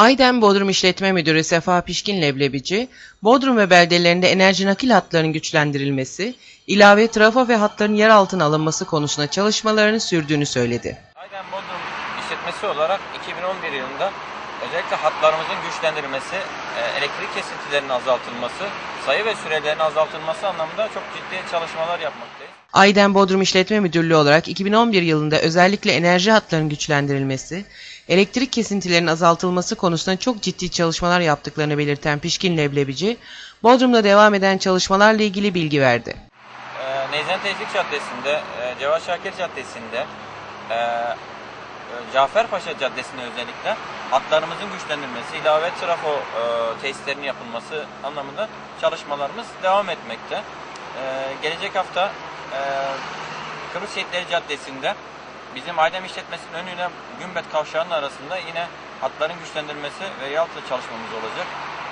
Aydem Bodrum İşletme Müdürü Sefa Pişkin Leblebici, Bodrum ve beldelerinde enerji nakil hatlarının güçlendirilmesi, ilave trafo ve hatların yer altına alınması konusunda çalışmalarını sürdüğünü söyledi. Aydın Bodrum işletmesi olarak 2011 yılında özellikle hatlarımızın güçlendirilmesi, elektrik kesintilerinin azaltılması, sayı ve sürelerin azaltılması anlamında çok ciddi çalışmalar yapmaktayız. Aydem Bodrum İşletme Müdürlüğü olarak 2011 yılında özellikle enerji hatlarının güçlendirilmesi, elektrik kesintilerinin azaltılması konusunda çok ciddi çalışmalar yaptıklarını belirten Pişkin Leblebici, Bodrum'da devam eden çalışmalarla ilgili bilgi verdi. E, Neyzen Tevfik Caddesi'nde, e, Cevat Şakir Caddesi'nde, e, e, Caferpaşa Caddesi'nde özellikle hatlarımızın güçlendirilmesi, ilave trafo e, tesislerinin yapılması anlamında çalışmalarımız devam etmekte. E, gelecek hafta e, Kıbrıs Şehitleri Caddesi'nde bizim Aydem İşletmesi'nin önüne Gümbet Kavşağı'nın arasında yine hatların güçlendirilmesi ve yaltı çalışmamız olacak.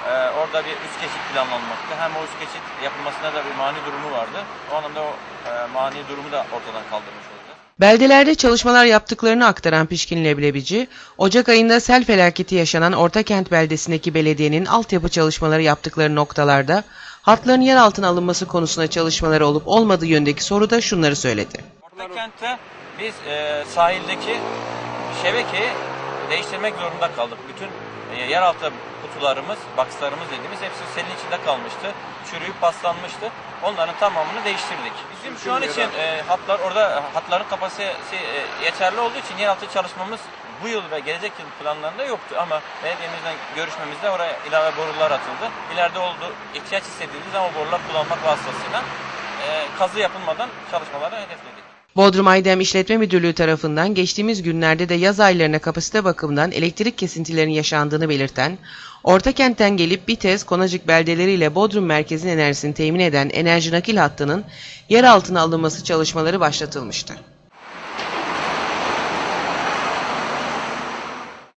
E, orada bir üst geçit planlanmakta. Hem o üst geçit yapılmasına da bir mani durumu vardı. O anlamda o e, mani durumu da ortadan kaldırmış olacağız. Beldelerde çalışmalar yaptıklarını aktaran Pişkin Leblebici, Ocak ayında sel felaketi yaşanan Ortakent beldesindeki belediyenin altyapı çalışmaları yaptıkları noktalarda hatların yer altına alınması konusunda çalışmaları olup olmadığı yönündeki soruda şunları söyledi. Orta kentte biz e, sahildeki şebekeyi değiştirmek zorunda kaldık. Bütün yeraltı kutularımız, boxlarımız dediğimiz hepsi selin içinde kalmıştı. Çürüyüp paslanmıştı. Onların tamamını değiştirdik. Bizim şu an için e, hatlar orada hatların kapasitesi e, yeterli olduğu için yeraltı çalışmamız bu yıl ve gelecek yıl planlarında yoktu ama belediyemizden görüşmemizde oraya ilave borular atıldı. İleride oldu ihtiyaç hissedildiği zaman borular kullanmak vasıtasıyla e, kazı yapılmadan çalışmaları hedefledik. Bodrum Aydem İşletme Müdürlüğü tarafından geçtiğimiz günlerde de yaz aylarına kapasite bakımından elektrik kesintilerinin yaşandığını belirten, Ortakent'ten gelip Bitez, Konacık beldeleriyle Bodrum merkezin enerjisini temin eden enerji nakil hattının yer altına alınması çalışmaları başlatılmıştı.